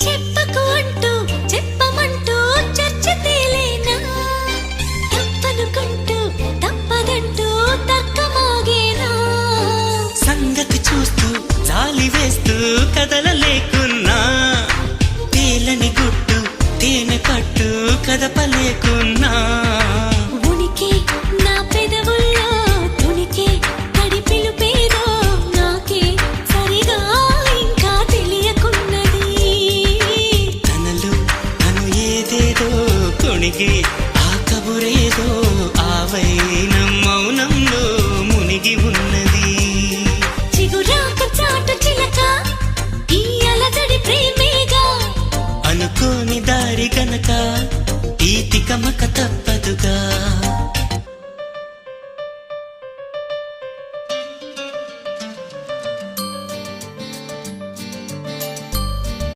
చెప్పకు అంటూ చెప్పమంటూ చర్చ తేలేనా? తప్పనుకుంటూ తప్పదంటూ తక్కమాగేనా సంగతి చూస్తూ జాలి వేస్తూ కదలలేకున్నా తేలని గుట్టు తేనె పట్టు కదపలేకున్నా? మునిగి ఆ కబురేదో ఆ వైనం మౌనంలో మునిగి ఉన్నది. అనుకోని దారి గనక ఈ తికమక తప్ప